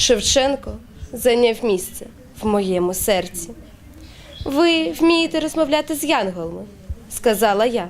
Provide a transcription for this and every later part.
Шевченко зайняв місце в моєму серці. Ви вмієте розмовляти з янголами, сказала я.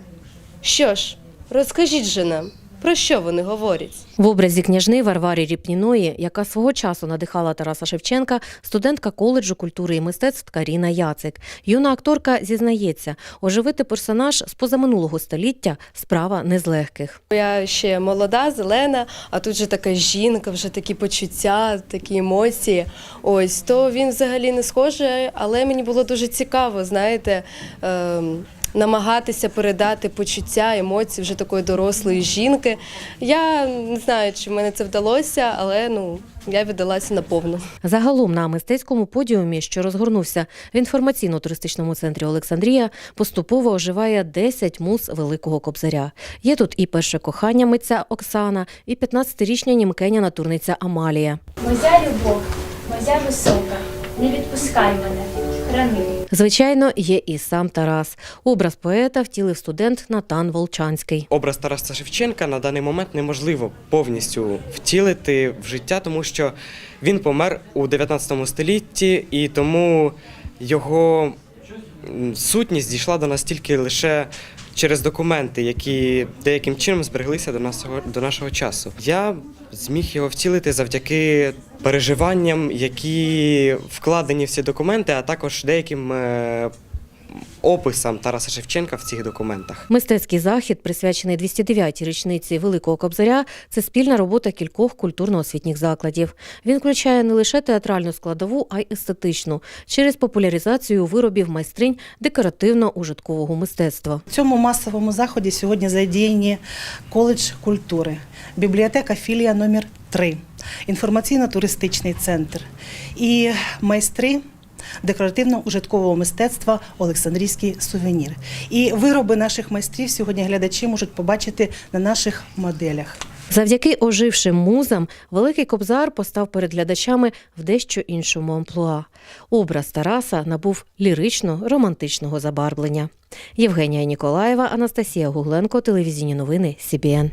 Що ж, розкажіть же нам, про що вони говорять? В образі княжни Варварі Ріпніної, яка свого часу надихала Тараса Шевченка, студентка коледжу культури і мистецтв Каріна Яцик. Юна акторка зізнається, оживити персонаж з позаминулого століття справа не з легких. Я ще молода, зелена, а тут же така жінка, вже такі почуття, такі емоції. Ось то він взагалі не схожий, але мені було дуже цікаво, знаєте. ем, Намагатися передати почуття, емоції вже такої дорослої жінки. Я не знаю, чи в мене це вдалося, але ну я віддалася наповну. Загалом на мистецькому подіумі, що розгорнувся в інформаційно-туристичному центрі Олександрія, поступово оживає 10 муз Великого Кобзаря. Є тут і перше кохання митця Оксана, і 15-річня німкеня натурниця Амалія. Моя любов, моя висока, не відпускай мене, храни. Звичайно, є і сам Тарас. Образ поета втілив студент Натан Волчанський. Образ Тараса Шевченка на даний момент неможливо повністю втілити в життя, тому що він помер у 19 столітті, і тому його сутність дійшла до нас тільки лише через документи, які деяким чином збереглися до нашого, до нашого часу. Я зміг його втілити завдяки переживанням, які вкладені в ці документи, а також деяким е, описам Тараса Шевченка в цих документах. Мистецький захід, присвячений 209-й річниці Великого Кобзаря, це спільна робота кількох культурно-освітніх закладів. Він включає не лише театральну складову, а й естетичну через популяризацію виробів майстринь декоративно-ужиткового мистецтва. В цьому масовому заході сьогодні задіяні коледж культури, бібліотека філія номер 3 інформаційно-туристичний центр і майстри декоративно-ужиткового мистецтва Олександрійський сувенір. І вироби наших майстрів сьогодні глядачі можуть побачити на наших моделях. Завдяки ожившим музам Великий Кобзар постав перед глядачами в дещо іншому амплуа. Образ Тараса набув лірично-романтичного забарвлення. Євгенія Ніколаєва, Анастасія Гугленко, телевізійні новини СІБІН.